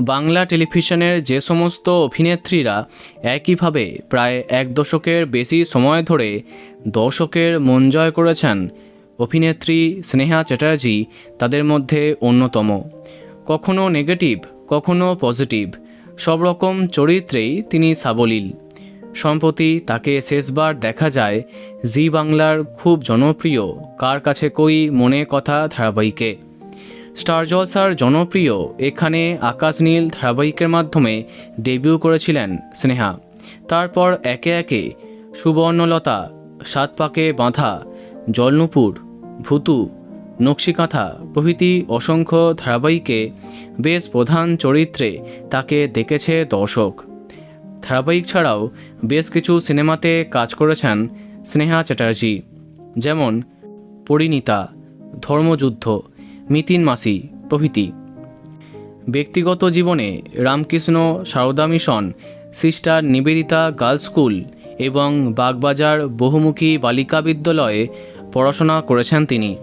বাংলা টেলিভিশনের যে সমস্ত অভিনেত্রীরা একইভাবে প্রায় এক দশকের বেশি সময় ধরে দর্শকের মন জয় করেছেন অভিনেত্রী স্নেহা চ্যাটার্জি, তাদের মধ্যে অন্যতম। কখনো নেগেটিভ, কখনো পজিটিভ, সব রকম চরিত্রেই তিনি সাবলীল। সম্প্রতি তাকে শেষবার দেখা যায় জি বাংলার খুব জনপ্রিয় কার কাছে কই মনে কথা ধারাবাহিকে। স্টার জলসার জনপ্রিয় এখানে আকাশ নীল ধারাবাহিকের মাধ্যমে ডেবিউ করেছিলেন স্নেহা। তারপর একে একে সুবর্ণলতা সাত পাকে বাঁধা, জলনুপুর, ভুতু, নকশিকাঁথা প্রভৃতি অসংখ্য ধারাবাহিকে বেশ প্রধান চরিত্রে তাকে দেখেছে দর্শক। ধারাবাহিক ছাড়াও বেশ কিছু সিনেমাতে কাজ করেছেন স্নেহা চ্যাটার্জি, যেমন পরিণীতা, ধর্মযুদ্ধ মিতিন মাসি, প্রভৃতি। ব্যক্তিগত জীবনে Ramakrishna Sarada mission sister Nivedita girls school এবং বাগবাজার বহুমুখী বালিকা বিদ্যালয়ে পড়াশোনা করেছেন তিনি।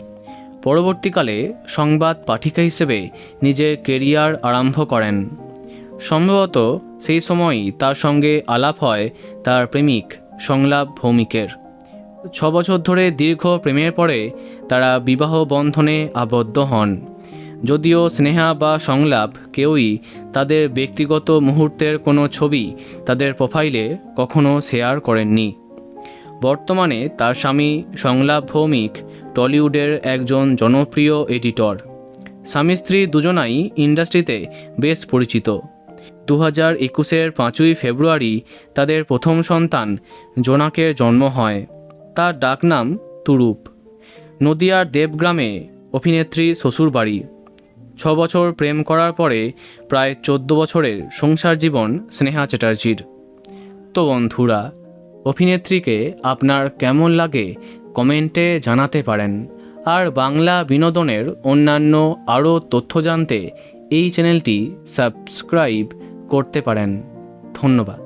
পরবর্তীকালে সংবাদ পাঠিকা হিসেবে নিজের কেরিয়ার আরম্ভ করেন। সম্ভবত সেই সময়ই তার সঙ্গে আলাপ হয় তার প্রেমিক সংলাপ ভৌমিকের। ছ বছর ধরে দীর্ঘ প্রেমের পরে তারা বিবাহ বন্ধনে আবদ্ধ হন। যদিও স্নেহা বা সংলাপ কেউই তাদের ব্যক্তিগত মুহূর্তের কোনো ছবি তাদের প্রোফাইলে কখনো শেয়ার করেননি। বর্তমানে তার স্বামী সংলাপ ভৌমিক টলিউডের একজন জনপ্রিয় এডিটর। স্বামী স্ত্রী দুজনাই ইন্ডাস্ট্রিতে বেশ পরিচিত। দু হাজার একুশের পাঁচই ফেব্রুয়ারি তাদের প্রথম সন্তান জোনাকের জন্ম হয়। তার ডাকনাম তুরুপ। নদিয়ার দেবগ্রামে অভিনেত্রী শ্বশুরবাড়ি ছ বছর প্রেম করার পরে প্রায় চোদ্দ বছরের সংসার জীবন স্নেহা চ্যাটার্জির। তো বন্ধুরা, অভিনেত্রীকে আপনার কেমন লাগে কমেন্টে জানাতে পারেন। আর বাংলা বিনোদনের অন্যান্য আরও তথ্য জানতে এই চ্যানেলটি সাবস্ক্রাইব করতে পারেন। ধন্যবাদ।